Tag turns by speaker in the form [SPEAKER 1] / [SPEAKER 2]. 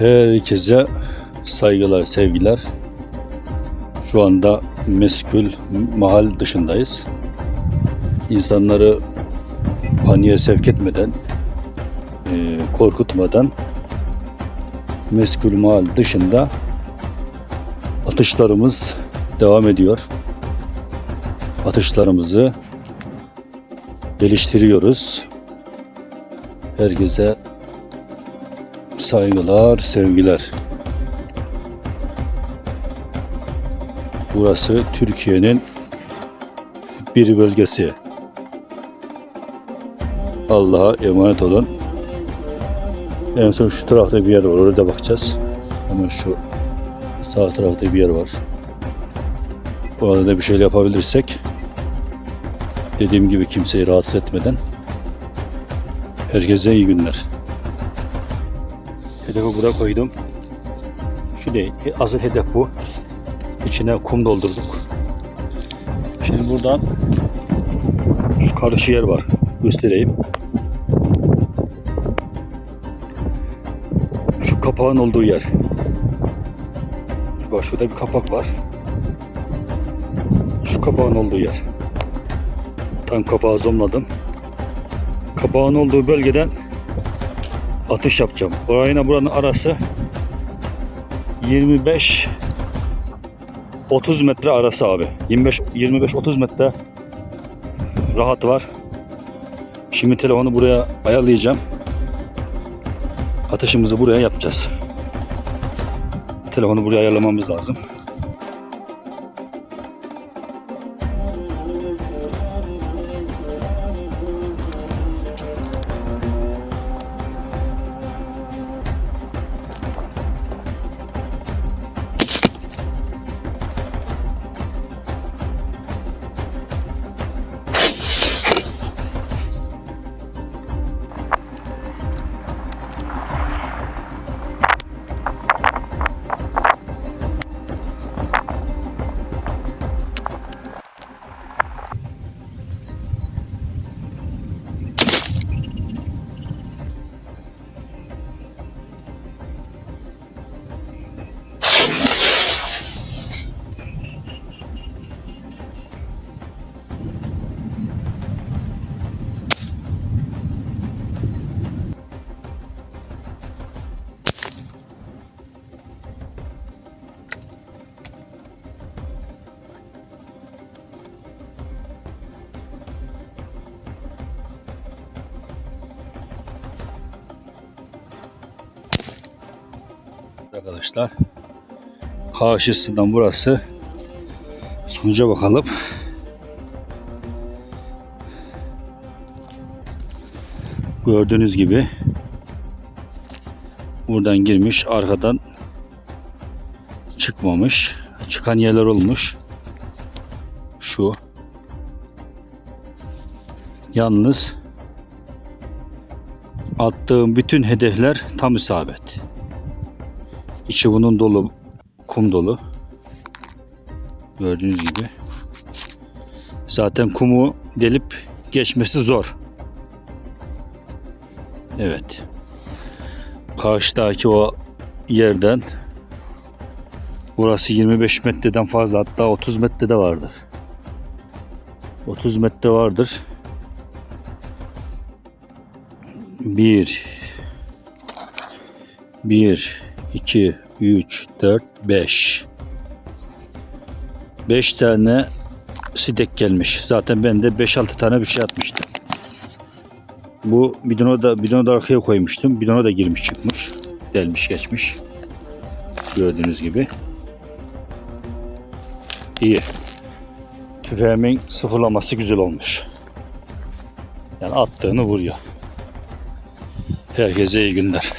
[SPEAKER 1] Herkese saygılar, sevgiler. Şu anda meskul mahal dışındayız. İnsanları paniğe sevk etmeden, e, korkutmadan meskul mahal dışında atışlarımız devam ediyor. Atışlarımızı geliştiriyoruz. Herkese saygılar, sevgiler. Burası Türkiye'nin bir bölgesi. Allah'a emanet olun. En son şu tarafta bir yer var. Orada bakacağız. Hemen şu sağ tarafta bir yer var. Orada da bir şeyler yapabilirsek dediğim gibi kimseyi rahatsız etmeden herkese iyi günler. Hedefi buraya koydum. Şu değil. Asıl hedef bu. İçine kum doldurduk. Şimdi buradan şu karşı yer var. Göstereyim. Şu kapağın olduğu yer. Bak şurada bir kapak var. Şu kapağın olduğu yer. Tam kapağı zoomladım. Kapağın olduğu bölgeden atış yapacağım. Orayla buranın arası 25 30 metre arası abi. 25 25 30 metre rahat var. Şimdi telefonu buraya ayarlayacağım. Atışımızı buraya yapacağız. Telefonu buraya ayarlamamız lazım. Arkadaşlar karşısından burası sonuca bakalım. Gördüğünüz gibi buradan girmiş arkadan çıkmamış. Çıkan yerler olmuş. Şu. Yalnız attığım bütün hedefler tam isabet. İçi bunun dolu, kum dolu. Gördüğünüz gibi. Zaten kumu delip geçmesi zor. Evet. Karşıdaki o yerden burası 25 metreden fazla hatta 30 metrede vardır. 30 metre vardır. 1 1 2 3 4 5 5 tane sidek gelmiş. Zaten ben de 5-6 tane bir şey atmıştım. Bu bidonu da bidonu da arkaya koymuştum. Bidona da girmiş çıkmış. Delmiş geçmiş. Gördüğünüz gibi. İyi. Tüfeğimin sıfırlaması güzel olmuş. Yani attığını vuruyor. Herkese iyi günler.